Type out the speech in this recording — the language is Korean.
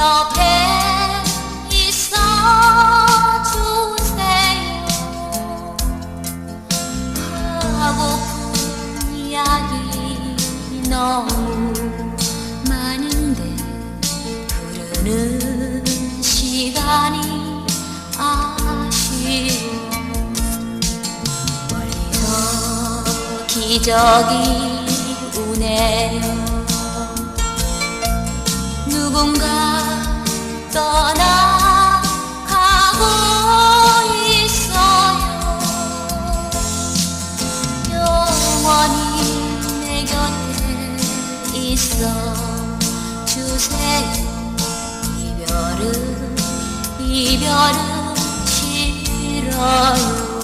옆에 있어. 주세요 하고픈 이야기 너무 많은데 흐르는 시간이 아쉬워. 멀리서 기적이 우네요. 누군가 있어. 주세요. 이별은 이별은